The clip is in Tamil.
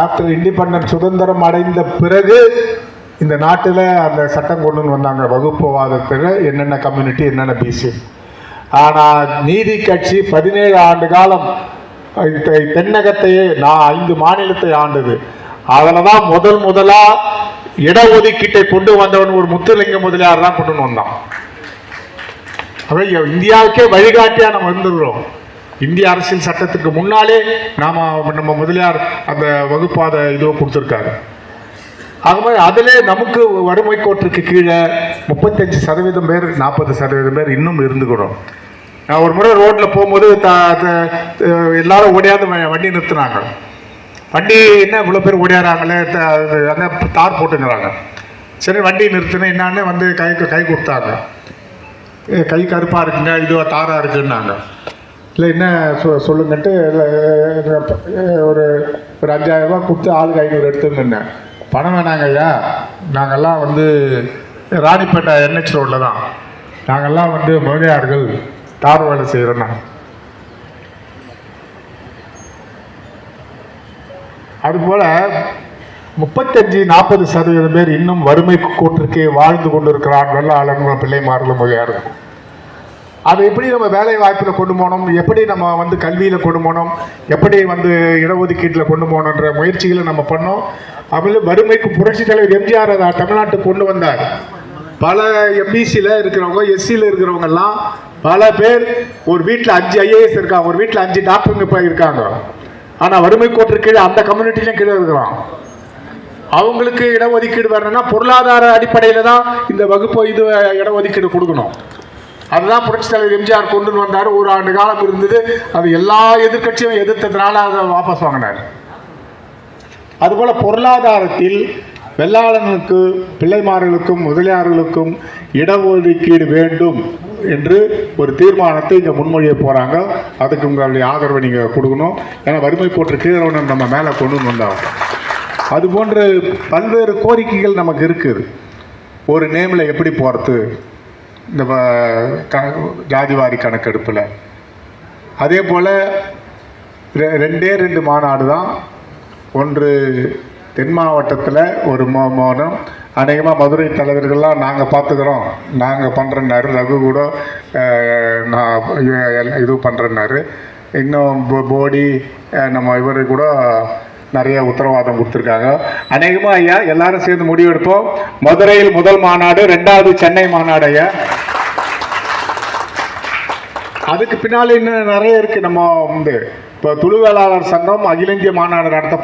ஆஃப்டர் இண்டிபெண்டன்ஸ் சுதந்திரம் அடைந்த பிறகு இந்த நாட்டில் அந்த சட்டம் கொண்டு வந்தாங்க. வகுப்புவாதத்தில் என்னென்ன கம்யூனிட்டி என்னென்ன பிசி ஆனால் நீதி கட்சி பதினேழு ஆண்டு காலம் தென்னகத்தையே நான் ஐந்து மாநிலத்தை ஆண்டது. அதில் தான் முதல் முதலாக இடஒதுக்கீட்டை கொண்டு வந்தவன் ஒரு முத்துலிங்க முதலியார் தான் கொண்டு வந்தான். அவை இந்தியாவுக்கே வழிகாட்டியாக நம்ம இருந்துடுறோம் இந்திய அரசியல் சட்டத்துக்கு முன்னாலே நாம நம்ம முதலியார் அந்த வகுப்பாத இதுவை கொடுத்துருக்காரு. ஆகவே அதிலே நமக்கு வறுமை கோட்டுக்கு கீழே முப்பத்தஞ்சு சதவீதம் பேர் நாற்பது சதவீதம் பேர் இன்னும் இருந்துக்கிறோம் நான் ஒரு முறை ரோட்டில் போகும்போது த எல்லாரும் ஓடியாந்து வ- வண்டி நிறுத்துனாங்க. வண்டி என்ன இவ்வளோ பேர் ஓடியாராங்களே அங்கே தார் போட்டுங்கிறாங்க சரி வண்டி நிறுத்தினேன் என்னான்னு வந்து கை கை கொடுத்தாங்க. கை கருப்பாக இருக்குங்க இதுவாக தாராக இருக்குன்னாங்க. இல்லை என்ன சொ சொல்லுங்கன்ட்டு இல்லை, ஒரு ஒரு அஞ்சாயிரம் கொடுத்து ஆளுக்கு ஐநூறு எடுத்துருந்தேன் பணம் வேணாங்க ஐயா நாங்கள்லாம் வந்து ராணிப்பேட்டை என்ஹெச் ரோட்டில் தான். நாங்கள்லாம் வந்து முதலியார்கள் தார் வேலை செய்கிறோம் அதுபோல் முப்பத்தஞ்சு நாற்பது சதவீதம் பேர் இன்னும் வறுமை கூட்டிற்கே வாழ்ந்து கொண்டிருக்கிறான் வெள்ள ஆளுங்க பிள்ளைமார்களும் மொழியார்கள் அதை எப்படி நம்ம வேலை வாய்ப்பில் கொண்டு போனோம் எப்படி நம்ம வந்து கல்வியில் கொண்டு போனோம் எப்படி வந்து இடஒதுக்கீட்டில் கொண்டு போகணுன்ற முயற்சிகளை நம்ம பண்ணோம். அதுல வறுமைக்கு புரட்சி தலைவர் எம்ஜிஆர் அதை தமிழ்நாட்டுக்கு கொண்டு வந்தார். பல எம்பிசியில் இருக்கிறவங்க எஸ்சியில் இருக்கிறவங்கெல்லாம் பல பேர் ஒரு வீட்டில் அஞ்சு ஐஏஎஸ் இருக்காங்க ஒரு வீட்டில் அஞ்சு டாக்டருங்க இப்போ இருக்காங்க ஆனால் வறுமை கோட்டு கீழே அந்த கம்யூனிட்டிலையும் கீழே இருக்கிறான். அவங்களுக்கு இடஒதுக்கீடு வரணும்னா பொருளாதார அடிப்படையில் தான் இந்த வகுப்பு இது இடஒதுக்கீடு கொடுக்கணும். அதுதான் புரட்சி தலைவர் எம்ஜிஆர் கொண்டு வந்தார். ஒரு ஆண்டு காலம் இருந்தது. அது எல்லா எதிர்க்கட்சியும் எதிர்த்ததுனால அதை வாபஸ் வாங்கினார். அதுபோல பொருளாதாரத்தில் வெள்ளாளனுக்கு பிள்ளைமார்களுக்கும் முதலியார்களுக்கும் இடஒதுக்கீடு வேண்டும் என்று ஒரு தீர்மானத்தை இங்கே முன்மொழிய போகிறாங்க அதுக்கு உங்களுடைய ஆதரவை நீங்கள் கொடுக்கணும். ஏன்னா வறுமை போட்டு கீழவனம் நம்ம மேலே கொண்டு வந்தாங்க. அது போன்ற பல்வேறு கோரிக்கைகள் நமக்கு இருக்குது. ஒரு நேமில் எப்படி போகிறது இந்த க- ஜாதிவாரி கணக்கெடுப்பில். அதே போல் ரெ- ரெண்டே ரெண்டு மாநாடு தான். ஒன்று தென் மாவட்டத்தில் ஒரு மோ மோனம். அநேகமாக மதுரை தலைவர்கள்லாம் நாங்கள் பார்த்துக்குறோம் நாங்கள் பண்ணுறேன்னாரு ரகு கூட நான் இது- பண்ணுறேன்னாரு இன்னும் போ- போடி நம்ம இவர் கூட நிறைய உத்தரவாதம் கொடுத்துருக்காங்க. அநேகமாக ஐயா எல்லாரும் சேர்ந்து முடிவெடுப்போம். மதுரையில் முதல் மாநாடு ரெண்டாவது சென்னை மாநாடு ஐயா. அதுக்கு பின்னால் இன்னும் நிறைய இருக்கு. நம்ம வந்து இப்போ துளுவேளாளர் சங்கம் அகில இந்திய மாநாடு நடத்த